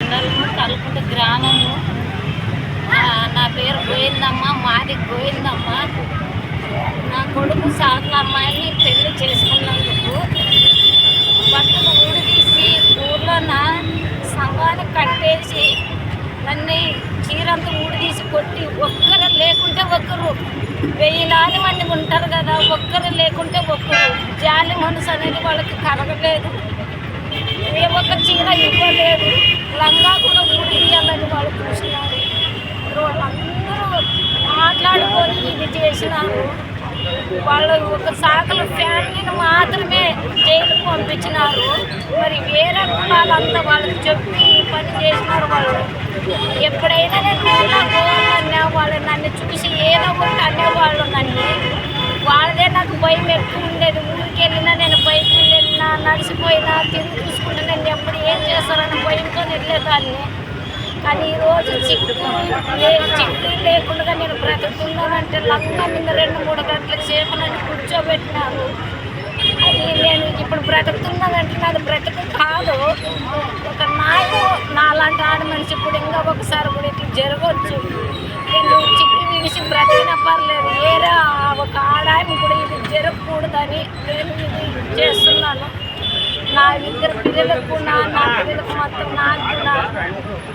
మండలము కలుపుట గ్రామము నా పేరు గోవిందమ్మ మాది గోవిందమ్మ. నా కొడుకు సాకుల అమ్మాయిని పెళ్ళి చేసుకున్నందుకు బట్టలు ఊడిదీసి ఊర్లో నా సంఘాన్ని కట్టేసి నన్ను చీరంతా ఊడిదీసి కొట్టి ఒక్కరు లేకుంటే ఒక్కరు. వెయ్యిలాది మంది ఉంటారు కదా ఒక్కరు లేకుంటే ఒక్కరు. జాలి మనసు అనేది వాళ్ళకి కలగలేదు. ఏ ఒక్క చీర ఇవ్వలేదు. లంగా కూడా ఊడియాలని వాళ్ళు చూసినారు వాళ్ళందరూ మాట్లాడుకొని ఇది చేసినారు. వాళ్ళు ఒక సాకల ఫ్యామిలీని మాత్రమే జైలుకు పంపించినారు. మరి వేరే కులాలంతా వాళ్ళకి చెప్పి పని చేసినారు వాళ్ళు. ఎప్పుడైనా నేను ఊళ్ళో వాళ్ళు నన్ను చూసి ఏదో ఒకటి అనేవాళ్ళు నన్ను. వాళ్ళదే నాకు భయం ఎక్కువ ఉండేది. ఊరికి వెళ్ళినా నేను బయటకు వెళ్ళినా నడిచిపోయినా తిరిగి చూసుకుంటే నేను ఎప్పుడు ఏం చేస్తారని భయంతో వెళ్ళేదాన్ని. కానీ ఈరోజు చిక్కు చిక్కు లేకుండా నేను బ్రతుకుతున్నానంటే లంగా మీద రెండు మూడు గంటల సేపు నన్ను కూర్చోబెట్టినాను నేను ఇప్పుడు బ్రతుకుతున్నానంటే నాది బ్రతుకు కాదు. ఒక నాకు నాలాంటి ఆడ మనిషి ఇప్పుడు ఇంకా ఒకసారి కూడా ఇట్లా జరగవచ్చు నేను చిక్కు విడిచి బ్రతికినా పర్లేదు. వేరే ఒక ఆడాయన కూడా ఇది జరగకూడదని నేను ఇది చేస్తున్నాను. నా ఇద్దరు పిల్లలకు నా పిల్లలకు మొత్తం నాకు కూడా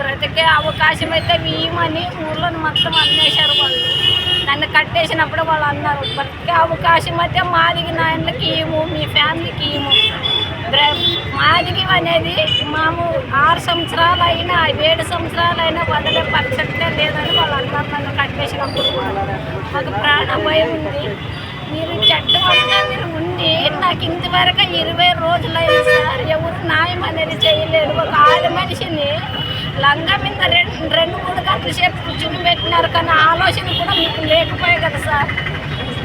బ్రతికే అవకాశం అయితే ఇవ్వమని ఊర్లో మొత్తం అన్నేశారు వాళ్ళు. నన్ను కట్టేసినప్పుడు వాళ్ళు అన్నారు బ్రతికే అవకాశం అయితే మాదిగి నాయనకి ఇవ్వము మీ ఫ్యామిలీకి ఇవ్వము మాదిగి అనేది మాము ఆరు సంవత్సరాలు అయినా ఏడు సంవత్సరాలు అయినా వదిలే పరిస్థితే లేదని వాళ్ళు అన్నారు నన్ను కట్టేసినప్పుడు మాకు ప్రాణ భయం ఉంది. మీరు చెట్టు అంతా మీరు ఉండి నాకు ఇంతవరకు ఇరవై రోజులైంది సార్ ఎవరు న్యాయం అనేది చేయలేదు ఒక ఆడ మనిషిని లంగా మీద రెండు రెండు మూడు గంటల సేపు కూర్చుని పెట్టినారు కానీ ఆలోచన కూడా మీకు లేకపోయాయి కదా సార్.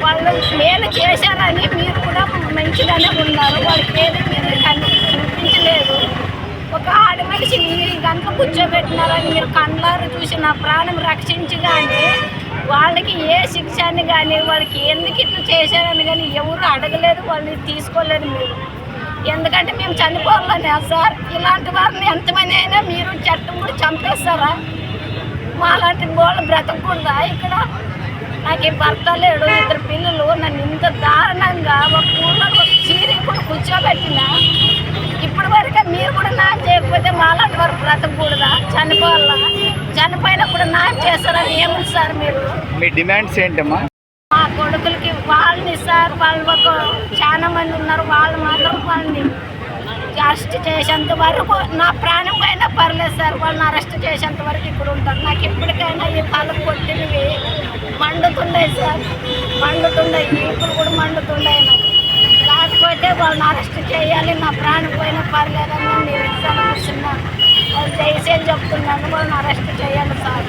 వాళ్ళు మేలు చేశారని మీరు కూడా మంచిగానే ఉన్నారు. వాళ్ళకి ఏది మీరు కనిపించలేదు ఒక ఆడ మనిషి మీరు గంట కూర్చోబెట్టినారని మీరు కండ్లారు చూసి నా ప్రాణం రక్షించి కానీ వాళ్ళకి ఏ శిక్ష అని కానీ వాళ్ళకి ఎందుకు ఇట్లా చేశారని కానీ ఎవరు అడగలేదు వాళ్ళని తీసుకోలేదు మీరు. ఎందుకంటే మేము చనిపోవాలని సార్. ఇలాంటి వారిని ఎంతమంది అయినా మీరు చట్టం కూడా చంపేస్తారా? మాలాంటి వాళ్ళు బ్రతకూడదా ఇక్కడ నాకు ఈ భర్త లేడు ఇద్దరు పిల్లలు నన్ను ఇంత దారుణంగా ఒక ఊళ్ళో ఒక చీరి కూడా కూర్చోబెట్టిన. ఇప్పటి వరకు మీరు కూడా న్యాయం చేయకపోతే మాలాంటి వారు బ్రతకూడదా? చనిపోవాలా? చనిపోయినప్పుడు న్యాయం చేస్తారని ఏముంది సార్ మీరు? మీ డిమాండ్స్ ఏంటమ్మా? మా కొడుకులకి వాళ్ళని సార్ వాళ్ళు ఒక చాలా మంది ఉన్నారు వాళ్ళు మాత్రం వాళ్ళని అరెస్ట్ చేసేంత వరకు నా ప్రాణం పైన పర్లేదు సార్. వాళ్ళని అరెస్ట్ చేసేంత వరకు ఇప్పుడు ఉంటారు. నాకు ఇప్పటికైనా ఈ పళ్ళు కొట్టినవి మండుతున్నాయి సార్. మండుతున్నాయి. ఇప్పుడు కూడా మండుతున్నాయి నాకు. కాకపోతే వాళ్ళని అరెస్ట్ చేయాలి. నా ప్రాణం పైన పర్లేదని నేను ఎగ్జామ్ వాళ్ళు చేసేది చెప్తున్నాను. వాళ్ళని అరెస్ట్ చేయాలి సార్.